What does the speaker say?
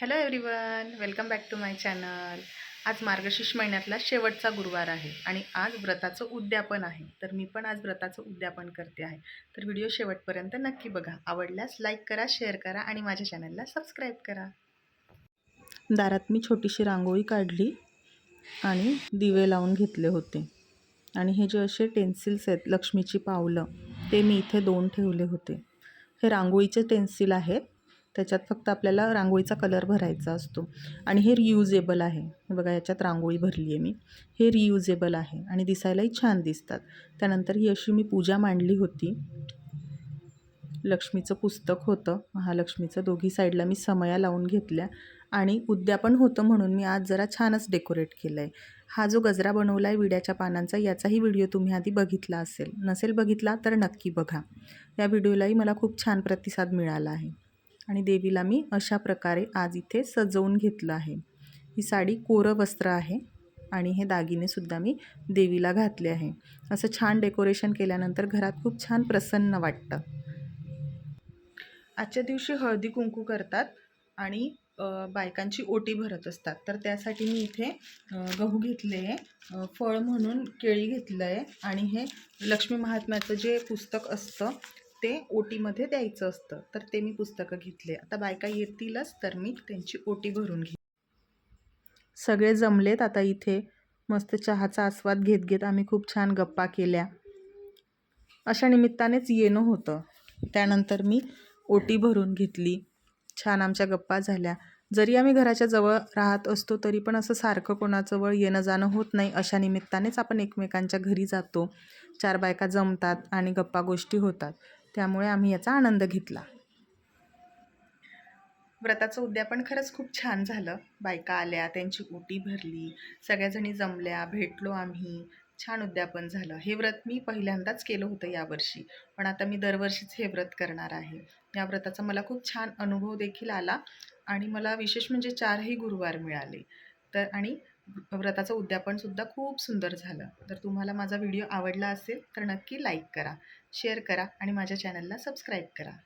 Hello everyone welcome back to my channel आज मार्गशीर्ष महिन्यातला शेवटचा गुरुवार आहे आणि आज व्रताचं उद्यापन आहे. तर मी पण आज व्रताचं उद्यापन करते आहे. तर व्हिडिओ शेवटपर्यंत नक्की बघा. आवडल्यास लाईक करा शेअर करा आणि माझ्या चॅनलला सबस्क्राईब करा. दारात मी छोटीशी रांगोळी काढली आणि दिवे लावून घेतले होते. आणि हे जे असे टेन्सिल्स आहेत लक्ष्मीची पावलं ते मी इथे दोन ठेवले होते. हे रांगोळीचे टेन्सिल आहेत. त्याच्यात फक्त आपल्याला रांगोळीचा कलर भरायचा असतो. आणि हे रियुजेबल आहे. बघा याच्यात रांगोळी भरली आहे मी. हे रियुजेबल आहे आणि दिसायलाही छान दिसतात. त्यानंतर ही अशी मी पूजा मांडली होती. लक्ष्मीचं पुस्तक होतं. महालक्ष्मीचं दोघी साईडला मी समया लावून घेतल्या आणि उद्यापन होतं म्हणून मी आज जरा छानच डेकोरेट केलं आहे हा जो गजरा बनवला आहे विड्याच्या पानांचा याचाही व्हिडिओ तुम्ही आधी बघितला असेल. नसेल बघितला तर नक्की बघा. या व्हिडिओलाही मला खूप छान प्रतिसाद मिळाला आहे. आणि देवीला मी अशा प्रकारे आज इथे सजवून घेतलं आहे. ही साडी कोरं वस्त्र आहे आणि हे दागिनेसुद्धा मी देवीला घातले आहे. असं छान डेकोरेशन केल्यानंतर घरात खूप छान प्रसन्न वाटतं. आजच्या दिवशी हळदी कुंकू करतात आणि बायकांची ओटी भरत असतात. तर त्यासाठी मी इथे गहू घेतले आहे फळ म्हणून केळी घेतलं आहे आणि हे लक्ष्मी महात्म्याचं जे पुस्तक असतं ते ओटीमध्ये द्यायचं असतं. तर ते मी पुस्तकं घेतले. आता बायका येतीलच तर मी त्यांची ओटी भरून घे सगळे जमलेत आता इथे. मस्त चहाचा आस्वाद घेत घेत आम्ही खूप छान गप्पा केल्या. अशा निमित्तानेच येणं होतं. त्यानंतर मी ओटी भरून घेतली. छान आमच्या गप्पा झाल्या. जरी आम्ही घराच्या जवळ राहत असतो तरी पण असं सारखं कोणाजवळ येणं जाणं होत नाही. अशा निमित्तानेच आपण एकमेकांच्या घरी जातो. चार बायका जमतात आणि गप्पा गोष्टी होतात. त्यामुळे आम्ही याचा आनंद घेतला. व्रताचं उद्यापन खरंच खूप छान झालं. बायका आल्या त्यांची ओटी भरली सगळ्याजणी जमल्या भेटलो आम्ही. छान उद्यापन झालं. हे व्रत मी पहिल्यांदाच केलं होतं यावर्षी पण आता मी दरवर्षीच हे व्रत करणार आहे. या व्रताचा मला खूप छान अनुभव देखील आला आणि मला विशेष म्हणजे चारही गुरुवार मिळाले. तर आणि व्रताचं उद्यापनसुद्धा खूप सुंदर झालं. तर तुम्हाला माझा व्हिडिओ आवडला असेल तर नक्की लाईक करा शेअर करा आणि माझ्या चॅनलला सबस्क्राईब करा.